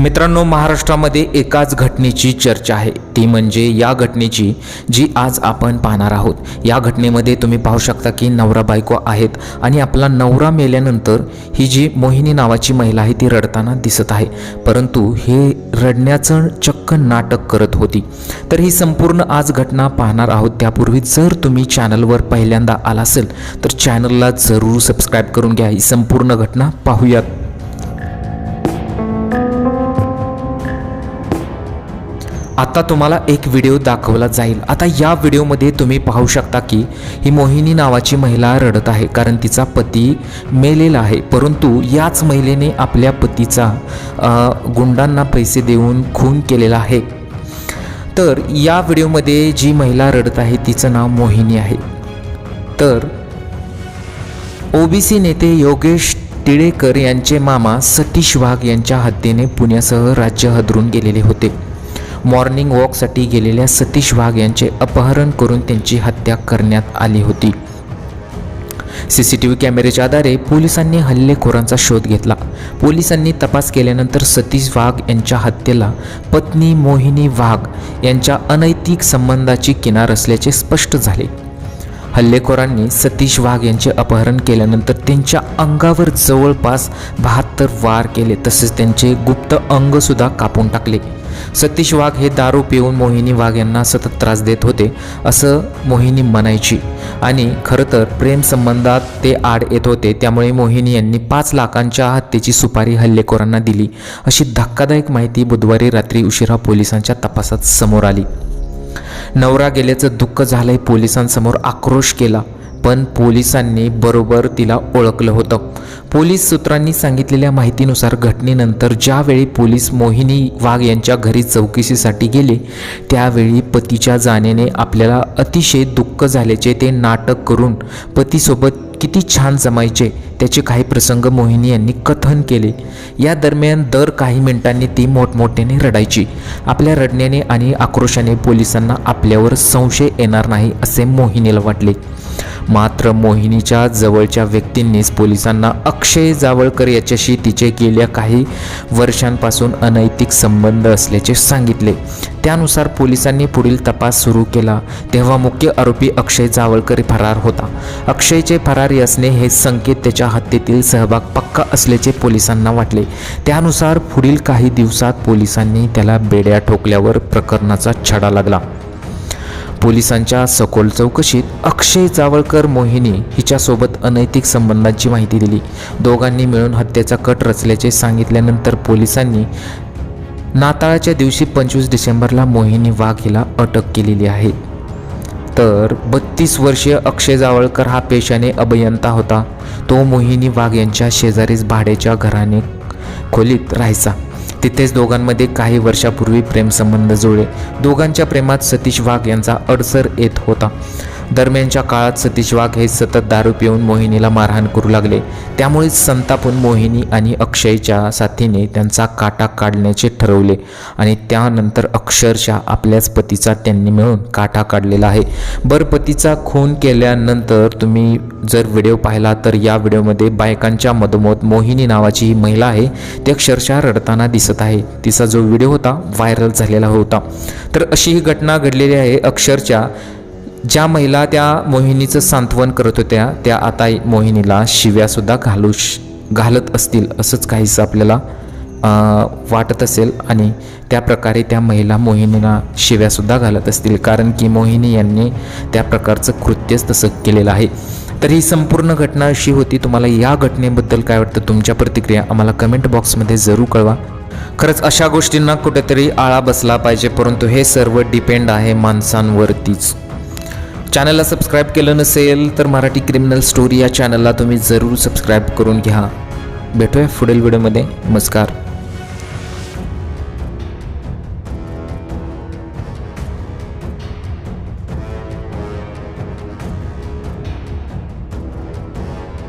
मित्रांनो महाराष्ट्रामध्ये एकाच घटनेची चर्चा आहे. ती म्हणजे या घटनेची जी आज आपण पाहणार आहोत. या घटनेमध्ये तुम्ही पाहू शकता की नवरा बायको आहेत आणि आपला नवरा मेल्यानंतर ही जी मोहिनी नावाची महिला आहे ती रडताना दिसत आहे. परंतु हे रडण्याचं चक्क नाटक करत होती. तर ही संपूर्ण आज घटना पाहणार आहोत. त्यापूर्वी जर तुम्ही चॅनलवर पहिल्यांदा आला असेल तर चॅनलला जरूर सबस्क्राईब करून घ्या. ही संपूर्ण घटना पाहूयात. आता तुम्हाला एक व्हिडिओ दाखवला जाईल. आता या व्हिडिओमध्ये तुम्ही पाहू शकता की ही मोहिनी नावाची महिला रडत आहे कारण तिचा पती मेलेला आहे. परंतु याच महिलेने आपल्या पतीचा गुंडांना पैसे देऊन खून केलेला आहे. तर या व्हिडिओमध्ये जी महिला रडत आहे तिचं नाव मोहिनी आहे. तर ओबीसी नेते योगेश टिळेकर यांचे मामा सतीश वाघ यांच्या हत्येने पुण्यासह राज्य हदरून गेलेले होते. मॉर्निंग वॉकसाठी गेलेल्या सतीश वाघ यांचे अपहरण करून त्यांची हत्या करण्यात आली होती. सी सी टी व्ही कॅमेऱ्याच्या आधारे पोलिसांनी हल्लेखोरांचा शोध घेतला. पोलिसांनी तपास केल्यानंतर सतीश वाघ यांच्या हत्येला पत्नी मोहिनी वाघ यांच्या अनैतिक संबंधाची किनार असल्याचे स्पष्ट झाले. हल्लेखोरांनी सतीश वाघ यांचे अपहरण केल्यानंतर त्यांच्या अंगावर जवळपास बहात्तर वार केले तसेच त्यांचे गुप्त अंगसुद्धा कापून टाकले. सतीश वाघ हे दारू पिऊन मोहिनी वाघ यांना सतत त्रास देत होते असं मोहिनी म्हणायची. आणि खरं तर प्रेमसंबंधात ते आड येत होते त्यामुळे मोहिनी यांनी पाच लाखांच्या हत्येची सुपारी हल्लेखोरांना दिली. अशी धक्कादायक माहिती बुधवारी रात्री उशिरा पोलिसांच्या तपासात समोर आली. नवरा गेल्याचं दुःख झालंय पोलिसांसमोर आक्रोश केला. पण पोलिसांनी बरोबर तिला ओळखलं होतं. पोलीस सूत्रांनी सांगितलेल्या माहितीनुसार घटनेनंतर ज्यावेळी पोलीस मोहिनी वाघ यांच्या घरी चौकशीसाठी गेले त्यावेळी पतीच्या जाण्याने आपल्याला अतिशय दुःख झाल्याचे ते नाटक करून पतीसोबत किती छान जमायचे त्याचे काही प्रसंग मोहिनी यांनी कथन केले. या दरम्यान दर काही मिनिटांनी ती मोठमोठ्याने रडायची. आपल्या रडण्याने आणि आक्रोशाने पोलिसांना आपल्यावर संशय येणार नाही असे मोहिनीला वाटले. मात्र मोहिनीच्या जवळच्या व्यक्तींनीच पोलिसांना अक्षय जावळकर याच्याशी तिचे गेल्या काही वर्षांपासून अनैतिक संबंध असल्याचे सांगितले. त्यानुसार पोलिसांनी पुढील तपास सुरू केला तेव्हा मुख्य आरोपी अक्षय जावळकर फरार होता. अक्षयचे फरारी असणे हे संकेत त्याच्या हत्येतील सहभाग पक्का असल्याचे पोलिसांना वाटले. त्यानुसार पुढील काही दिवसात पोलिसांनी त्याला बेड्या ठोकल्यावर प्रकरणाचा छडा लागला. पोलिसांच्या सखोल चौकशीत अक्षय जावळकर मोहिनी हिच्यासोबत अनैतिक संबंधांची माहिती दिली. दोघांनी मिळून हत्येचा कट रचल्याचे सांगितल्यानंतर पोलिसांनी नाताळाच्या दिवशी पंचवीस डिसेंबरला मोहिनी वाघ हिला अटक केलेली आहे. तर बत्तीस वर्षीय अक्षय जावळकर हा पेशाने अभियंता होता. तो मोहिनी वाघ यांच्या शेजारीच भाड्याच्या घराने खोलीत राहायचा. तिथेच दोघांमध्ये काही वर्षापूर्वी प्रेमसंबंध जुळले. दोघांच्या प्रेमात सतीश वाघ यांचा अडसर येत होता. दरम्यानच्या काळात सतीश वाघ हे सतत दारू पिऊन मोहिनीला मारहाण करू लागले. त्यामुळेच संतापून मोहिनी आणि अक्षयच्या साथीने त्यांचा काटा काढण्याचे ठरवले आणि त्यानंतर अक्षरशः आपल्याच पतीचा त्यांनी मिळून काटा काढलेला आहे. बर पतीचा खून केल्यानंतर तुम्ही जर व्हिडिओ पाहिला तर या व्हिडिओमध्ये बायकांच्या मधोमध मोहिनी नावाची ही महिला आहे ती अक्षरशः रडताना दिसत आहे. तिचा जो व्हिडिओ होता व्हायरल झालेला होता. तर अशी ही घटना घडलेली आहे. अक्षरशः ज्या महिला त्या मोहिनीचं सांत्वन करत होत्या त्या आता मोहिनीला शिव्यासुद्धा घालू घालत असतील असंच काहीसं आपल्याला वाटत असेल. आणि त्या प्रकारे त्या महिला मोहिनीला शिव्यासुद्धा घालत असतील. कारण की मोहिनी यांनी त्या प्रकारचं कृत्यच तसं केलेलं आहे. तर ही संपूर्ण घटना अशी होती. तुम्हाला या घटनेबद्दल काय वाटतं? तुमच्या प्रतिक्रिया आम्हाला कमेंट बॉक्समध्ये जरूर कळवा. खरंच अशा गोष्टींना कुठेतरी आळा बसला पाहिजे. परंतु हे सर्व डिपेंड आहे माणसांवरतीच. चॅनलला सबस्क्राईब केलं नसेल तर मराठी क्रिमिनल स्टोरी या चॅनलला तुम्ही जरूर सबस्क्राईब करून घ्या. भेटूया पुढील व्हिडिओमध्ये. नमस्कार.